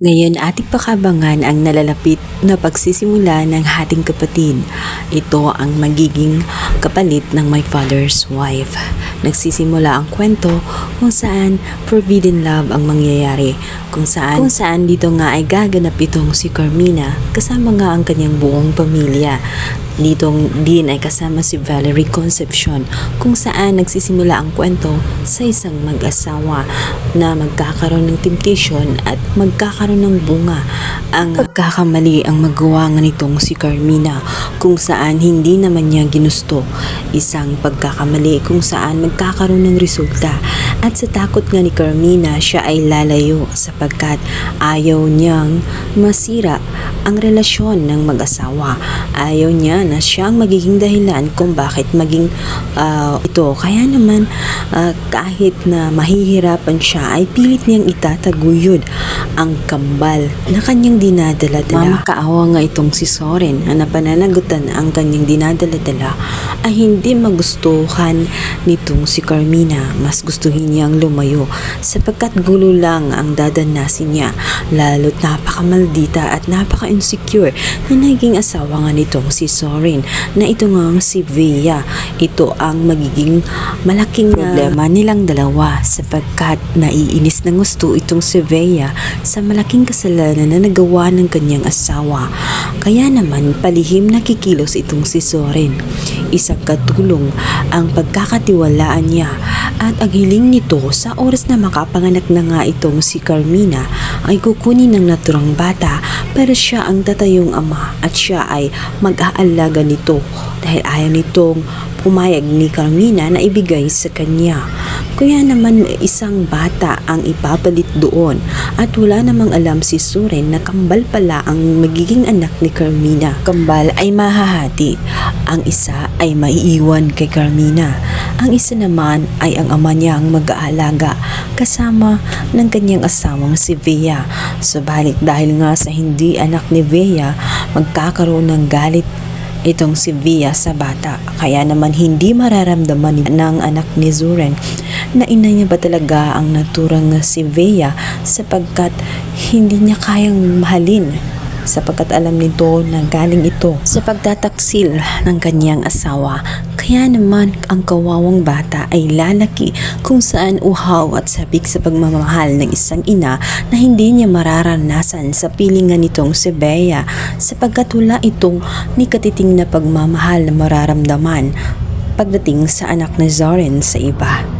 Ngayon ating pakabangan ang nalalapit na pagsisimula ng hating kapatid. Ito ang magiging kapalit ng my father's wife. Nagsisimula ang kwento kung saan forbidden love ang mangyayari. Kung saan, kung saan dito nga ay gaganap itong si Carmina kasama nga ang kanyang buong pamilya. Dito din ay kasama si Valerie Concepcion kung saan nagsisimula ang kwento sa isang mag-asawa na magkakaroon ng temptation at magkakaroon ng bunga. Ang pagkakamali ang magawa nga nitong si Carmina kung saan hindi naman niya ginusto. Isang pagkakamali kung saan magkakaroon ng resulta at sa takot nga ni Carmina siya ay lalayo sapagkat ayaw niyang masira ang relasyon ng mag-asawa. Ayaw niya na siya ang magiging dahilan kung bakit maging ah, ito. Kaya naman ah, kahit na mahihirapan siya ay pilit niyang itataguyod ang kambal na kanyang dinadala-dala. Mamakaawa nga itong si Soren na napananagutan ang kanyang dinadala-dala ay hindi magustuhan nitong si Carmina. Mas gustuhin niyang lumayo sapagkat gulo lang ang dadanasin niya lalo't napakamaldita at napaka-insecure na naging asawa nga nitong si Soren na ito nga si Vea. Ito ang magiging malaking problema nilang dalawa sapagkat naiinis ng gusto itong si Vea sa malaking kasalanan na nagawa ng kanyang asawa. Kaya naman palihim nakikilos itong si Soren. Isang katulong ang pagkakatiwalaan niya. At ang hiling nito sa oras na makapanganak na nga itong si Carmina ay kukunin ng naturang bata. Pero siya ang tatayong ama at siya ay mag-aalaga nito. Dahil ayaw nitong pumayag ni Carmina na ibigay sa kanya. Kaya naman isang bata ang ipapalit doon at wala namang alam si Suren na kambal pala ang magiging anak ni Carmina. Kambal ay mahahati. Ang isa ay maiiwan kay Carmina. Ang isa naman ay ang ama niya ang mag-aalaga kasama ng kanyang asawang si Vea. Subalit dahil nga sa hindi anak ni Vea, magkakaroon ng galit itong si Via sa bata. Kaya naman hindi mararamdaman ng anak ni Zuren na ina niya ba talaga ang naturang si Vea sapagkat hindi niya kayang mahalin sapagkat alam nito na galing ito sa pagtataksil ng kanyang asawa. Kaya naman ang kawawang bata ay lalaki kung saan uhaw at sabik sa pagmamahal ng isang ina na hindi niya mararanasan sa pilingan nitong si Bea sapagkat wala itong nikatiting na pagmamahal na mararamdaman pagdating sa anak ni Zorin sa iba.